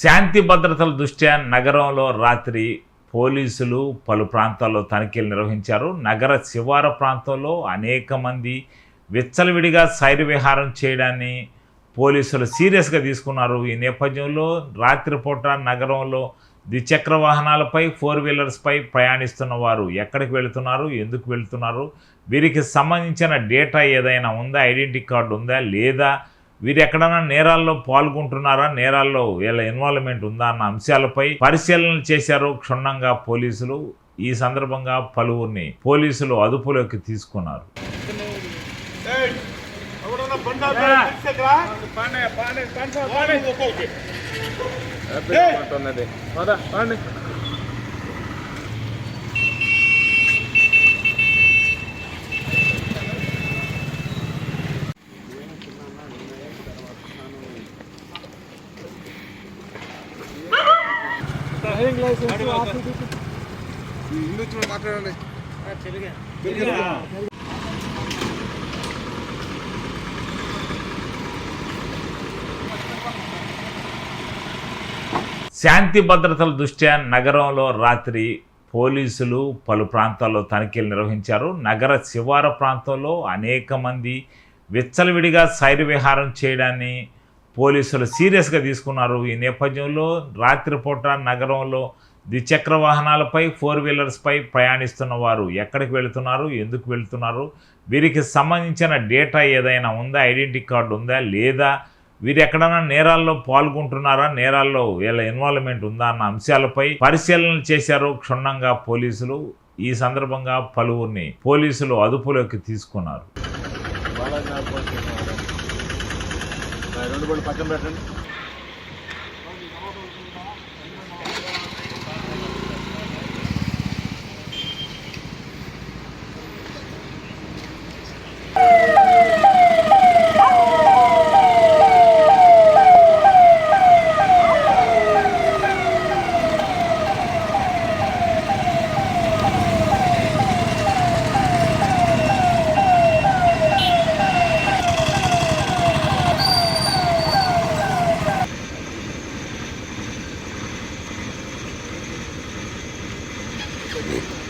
శాంతి భద్రతల దృష్ట్యా నగరంలో రాత్రి పోలీసులు పలు ప్రాంతాల్లో తనిఖీలు నిర్వహించారు. నగర శివార ప్రాంతంలో అనేక మంది విచ్చలవిడిగా సైరు విహారం చేయడాన్ని పోలీసులు సీరియస్గా తీసుకున్నారు. ఈ నేపథ్యంలో రాత్రిపూట నగరంలో ద్విచక్ర వాహనాలపై ఫోర్ వీలర్స్పై ప్రయాణిస్తున్న వారు ఎక్కడికి వెళుతున్నారు ఎందుకు వెళుతున్నారు వీరికి సంబంధించిన డేటా ఏదైనా ఉందా ఐడెంటిటీ కార్డు ఉందా లేదా వీరు ఎక్కడైనా నేరాల్లో పాల్గొంటున్నారా? నేరాల్లో వీళ్ళ ఇన్వాల్వ్మెంట్ ఉందా అన్న అంశాలపై పరిశీలన చేశారు క్షుణ్ణంగా పోలీసులు. ఈ సందర్భంగా పలువురిని పోలీసులు అదుపులోకి తీసుకున్నారు. పద పండి మాట్లాడండి. శాంతి భద్రతల దృష్ట్యా నగరంలో రాత్రి పోలీసులు పలు ప్రాంతాల్లో తనిఖీలు నిర్వహించారు. నగర శివార ప్రాంతంలో అనేక మంది విచ్చలవిడిగా సైరు విహారం చేయడాన్ని పోలీసులు సీరియస్గా తీసుకున్నారు. ఈ నేపథ్యంలో రాత్రిపూట నగరంలో ద్విచక్ర వాహనాలపై ఫోర్ వీలర్స్పై ప్రయాణిస్తున్న వారు ఎక్కడికి వెళుతున్నారు ఎందుకు వెళుతున్నారు వీరికి సంబంధించిన డేటా ఏదైనా ఉందా ఐడెంటిటీ కార్డు ఉందా లేదా వీరు ఎక్కడైనా నేరాల్లో పాల్గొంటున్నారా నేరాల్లో వీళ్ళ ఇన్వాల్వ్మెంట్ ఉందా అన్న అంశాలపై పరిశీలన చేశారు క్షుణ్ణంగా పోలీసులు. ఈ సందర్భంగా పలువురిని పోలీసులు అదుపులోకి తీసుకున్నారు. రెండు బళ్ళు పక్కన పెట్టండి. Amen.